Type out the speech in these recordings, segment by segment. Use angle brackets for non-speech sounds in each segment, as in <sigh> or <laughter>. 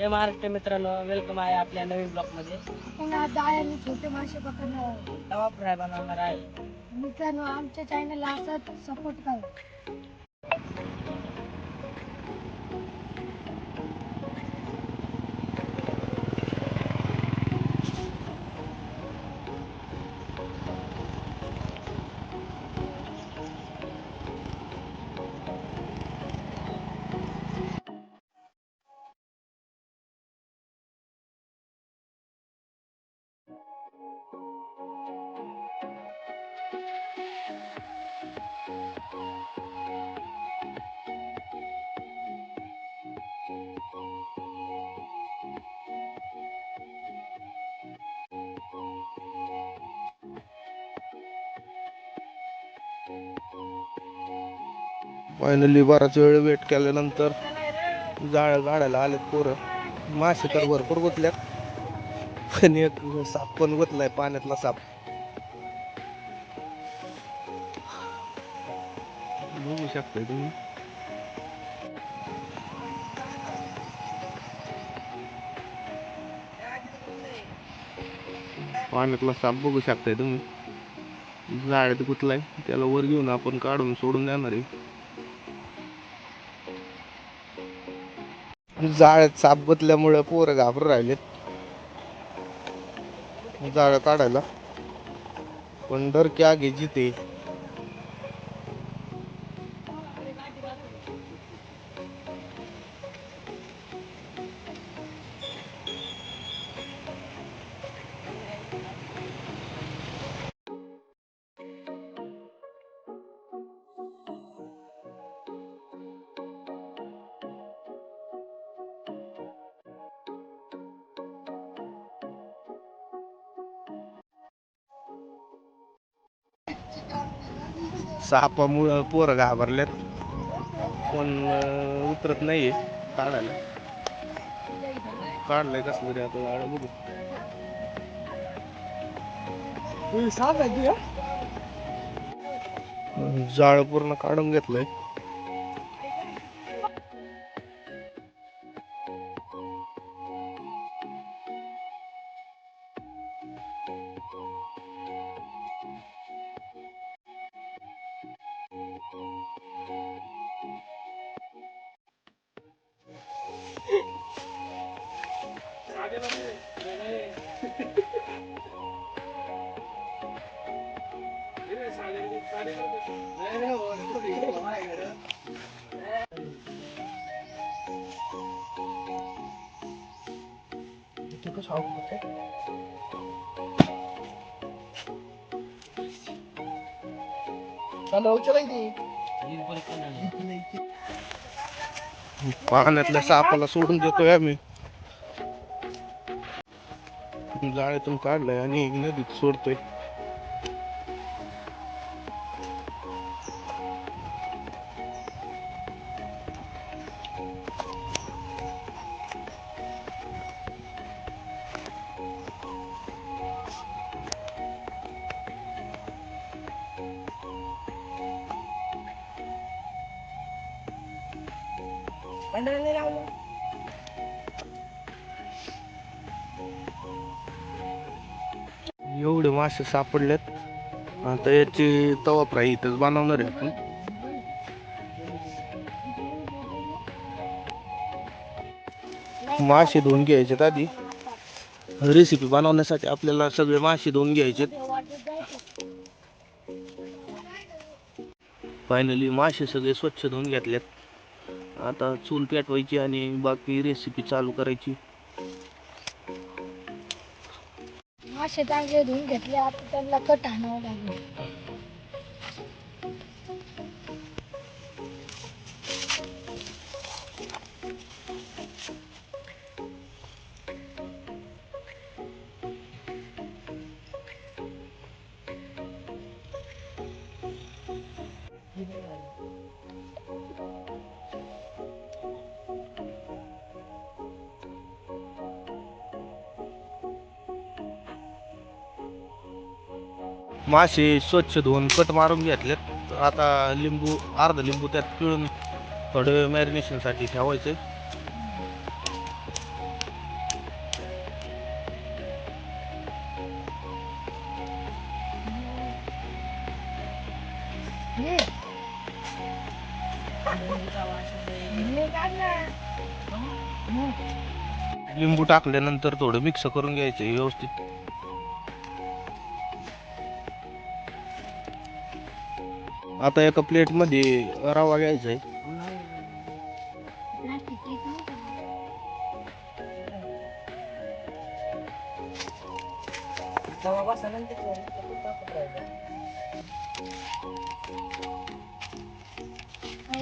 जय महाराष्ट्र मित्रांनो वेलकम आहे आपल्या नवीन ब्लॉगमध्ये. जाळ्याने छोटे मासे पकडणार तवा फ्राय बनवणार आहे. मित्रांनो आमच्या चॅनलला असंच सपोर्ट करा. फायनली बराच वेळ वेट केल्यानंतर जाळ गाडायला आलेत पोरं. मासे तर भरपूर गुतल्यात. पण एक साप पण गुतलाय पाण्यातला साप. बघू शकताय तुम्ही. पाण्यातला साप बघू शकताय तुम्ही. जाळ्यात गुतलाय. त्याला वर घेऊन आपण काढून सोडून जाणार आहे. जाळ्यात साप गुतल्यामुळं पोरं घाबर राहिलेत. जाळं काढायला. पण डरक्या आगे जिते सापामुळं पोरं घाबरल्यात पण उतरत नाहीये. काढायला. काढलंय कसलं तरी आता जाळं बघू. साप आहे तुझ्या? जाळ पूर्ण काढून घेतलंय. पाण्यातल्या सापाला सोडून देतोय आम्ही जाळ्यातून काढलंय आणि नदीत सोडतोय पंढरीला लावलं एवढे मासे सापडलेत. आता याची तवा फ्राय इथंच बनवणार आहे आपण. मासे धुवून घ्यायचेत आधी. रेसिपी बनवण्यासाठी आपल्याला सगळे मासे धुवून घ्यायचे फायनली मासे सगळे स्वच्छ धुवून घेतलेत. आता चूल पेटवायची आणि बाकी रेसिपी चालू करायची. मासे चांगले धुवून घेतले आता त्यांना कट आणावं लागेल. मासे स्वच्छ धुवून कट मारून घेतलेत. आता लिंबू अर्धा लिंबू त्यात पिळून थोडं मॅरिनेशनसाठी ठेवायचं. लिंबू टाकल्यानंतर थोडं मिक्स करून घ्यायचं व्यवस्थित. आता एका प्लेटमध्ये रवा घ्यायचा आहे.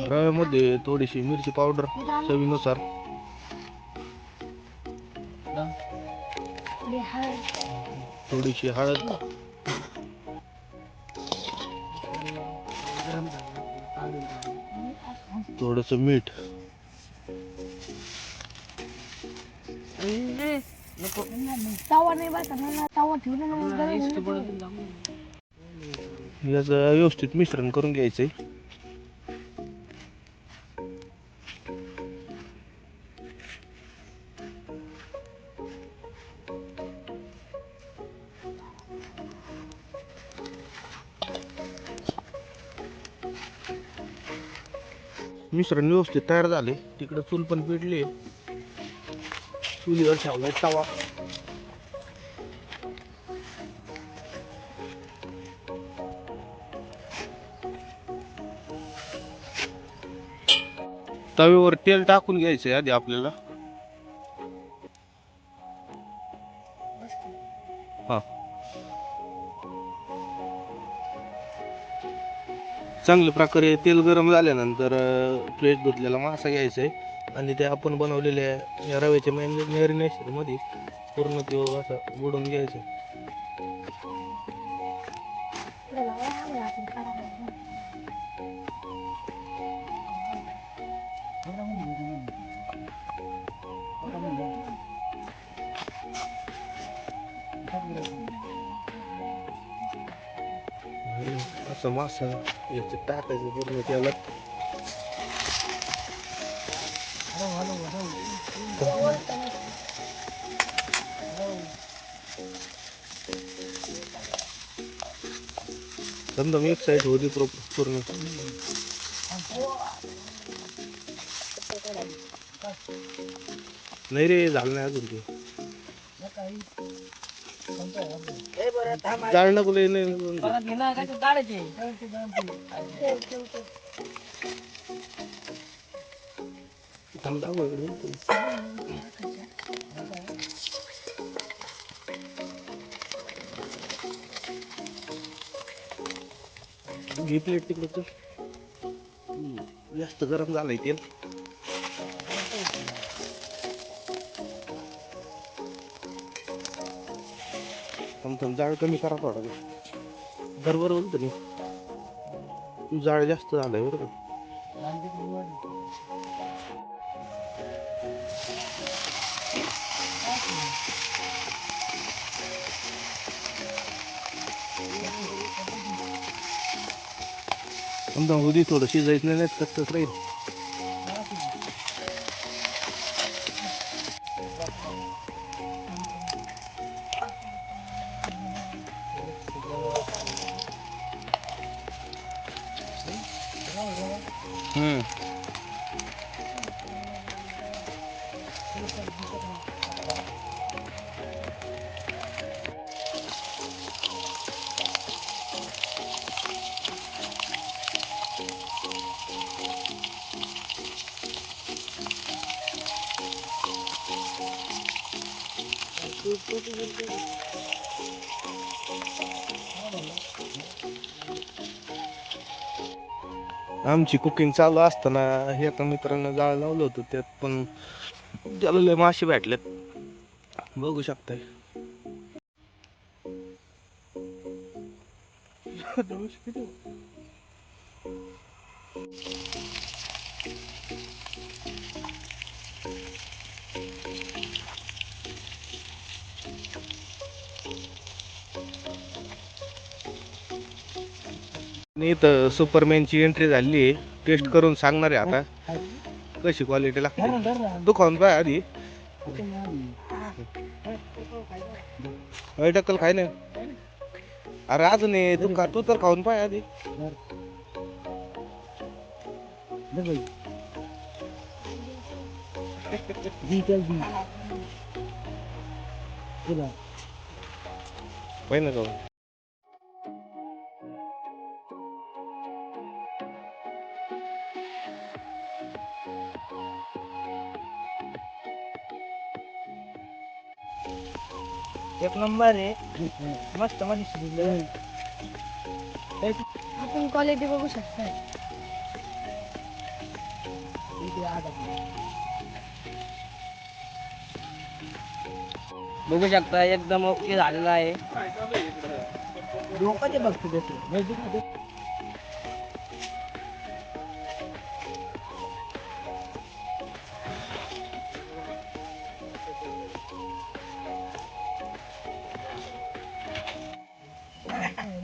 रव्यामध्ये थोडीशी मिरची पावडर चवीनुसार. थोडीशी हळद थोडस मीठ. तवा नाही ना तवा ठेवून. पडत नाही. याचं व्यवस्थित मिश्रण करून घ्यायचंय मिश्रण व्यवस्थित तयार झाले. तिकडं चूल पण पेटली. चुलीवर ठेवलाय तवा. तव्यावर तेल टाकून घ्यायचं आधी आपल्याला. चांगल्या प्रकारे तेल गरम झाल्यानंतर फ्रेश धुतलेला मासा घ्यायचा आहे आणि ते आपण बनवलेल्या या रव्याच्या मॅनमध्ये पूर्ण तो असा बुडून घ्यायचं Thank you. असं मासा याच्यात टाकायचं पूर्ण तेलात समजा एक साईड होती प्रो- पूर्ण नाही रे झालं नाही अजून ते जाळ नको घे प्लेट तिकडे तर. जास्त गरम झालंय तेल. थांब जाळ कमी करा थोडा बरोबर बोलतो नाही जाळ जास्त झालंय बरं का? समजा उदी थोडं शिजायचं नाही नाही कच्चच राहील. 응. 그, 그, 그, 그, 그. आमची कुकिंग चालू असताना एका मित्रानं जाळ लावलं होतं त्यात पण त्याला लय मासे भेटलेत. बघू शकताय. नाही तर सुपरमॅनची एंट्री झाली आहे. टेस्ट करून सांगणार आहे आता. कशी क्वालिटी लागते? तू खाऊन पाय आधी. अय टक्कल खाय ना अरे अजून ये, तू खा तू तर खाऊन पाय आधी. पाहिजे का एक नंबर आहे. मस्त मनीष दिलं आपण क्वालिटी बघू शकता बघू शकता एकदम ओके झालेला आहे. डोकं ते बघतो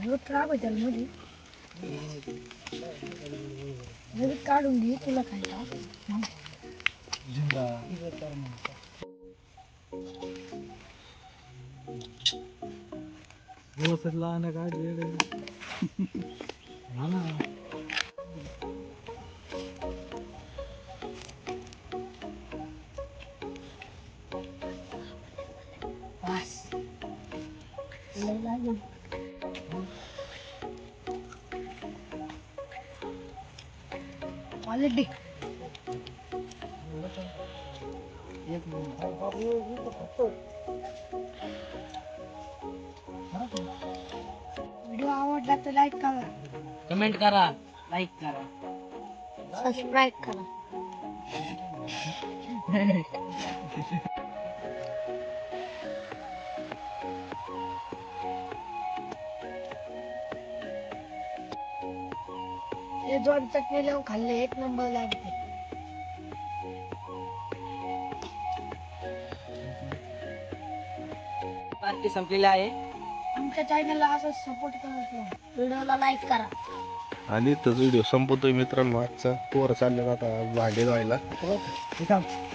आहे त्याला मध्ये? लगेच काढून घे तुला खायला बस <laughs> क्वालिटी व्हिडिओ आवडला तर लाईक करा. कमेंट करा लाईक करा. सबस्क्राईब करा. <laughs> हे दोन चटणी लावून खाल्ले एक नंबर लागते. पार्टी संपलेली आहे. आमच्या चॅनलला असं सपोर्ट करत व्हिडिओला लाईक करा. आणि इथंच व्हिडिओ संपवतोय मित्रांनो आजचा पोरं चालले आता भांडे धुवायला.